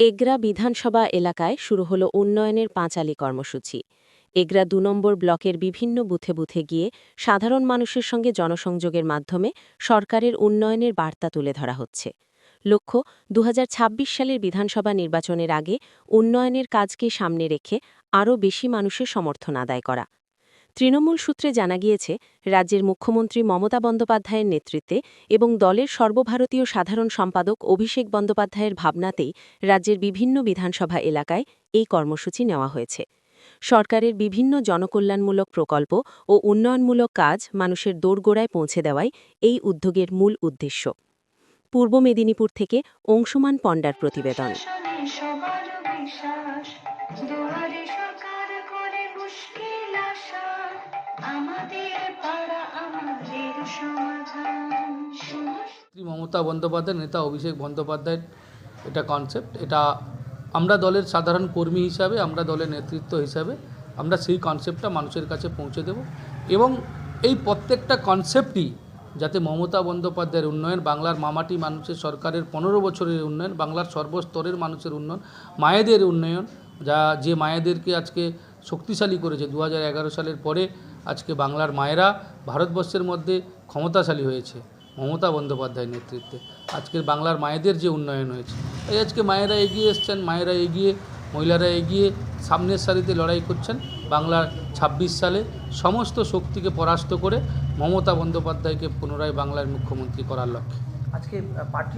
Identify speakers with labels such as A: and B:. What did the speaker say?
A: এগরা বিধানসভা এলাকায় শুরু হল উন্নয়নের পাঁচালি কর্মসূচি। এগরা দু নম্বর ব্লকের বিভিন্ন বুথে বুথে গিয়ে সাধারণ মানুষের সঙ্গে জনসংযোগের মাধ্যমে সরকারের উন্নয়নের বার্তা তুলে ধরা হচ্ছে। লক্ষ্য দু হাজার ছাব্বিশ সালের বিধানসভা নির্বাচনের আগে উন্নয়নের কাজকে সামনে রেখে আরও বেশি মানুষের সমর্থন আদায় করা। তৃণমূল সূত্রে জানা গিয়েছে, রাজ্যের মুখ্যমন্ত্রী মমতা বন্দ্যোপাধ্যায়ের নেতৃত্বে এবং দলের সর্বভারতীয় সাধারণ সম্পাদক অভিষেক বন্দ্যোপাধ্যায়ের ভাবনাতেই রাজ্যের বিভিন্ন বিধানসভা এলাকায় এই কর্মসূচি নেওয়া হয়েছে। সরকারের বিভিন্ন জনকল্যাণমূলক প্রকল্প ও উন্নয়নমূলক কাজ মানুষের দোরগোড়ায় পৌঁছে দেওয়াই এই উদ্যোগের মূল উদ্দেশ্য। পূর্ব মেদিনীপুর থেকে অংশুমান পণ্ডার প্রতিবেদন।
B: মমতা বন্দ্যোপাধ্যায়, নেতা অভিষেক বন্দ্যোপাধ্যায়ের এটা কনসেপ্ট এটা আমরা দলের সাধারণ কর্মী হিসাবে, আমরা দলের নেতৃত্ব হিসাবে, আমরা সেই কনসেপ্টটা মানুষের কাছে পৌঁছে দেব। এবং এই প্রত্যেকটা কনসেপ্টই যাতে মমতা বন্দ্যোপাধ্যায়ের উন্নয়ন, বাংলার মামাটি মানুষের সরকারের পনেরো বছরের উন্নয়ন, বাংলার সর্বস্তরের মানুষের উন্নয়ন, মায়েদের উন্নয়ন, যা যে মায়েদেরকে আজকে শক্তিশালী করেছে দু হাজার এগারো সালের পরে আজকে বাংলার মায়েরা ভারতবর্ষের মধ্যে ক্ষমতাশালী হয়েছে, মমতা বন্দ্যোপাধ্যায়ের নেতৃত্বে। আজকের বাংলার মায়েদের যে উন্নয়ন হয়েছে, তাই আজকে মায়েরা এগিয়ে এসছেন, মায়েরা এগিয়ে, মহিলারা এগিয়ে সামনের সারিতে লড়াই করছেন বাংলার ২৬ সালে। সমস্ত শক্তিকে পরাস্ত করে মমতা বন্দ্যোপাধ্যায়কে পুনরায় বাংলার মুখ্যমন্ত্রী করার লক্ষ্যে।
C: আজকে পার্টি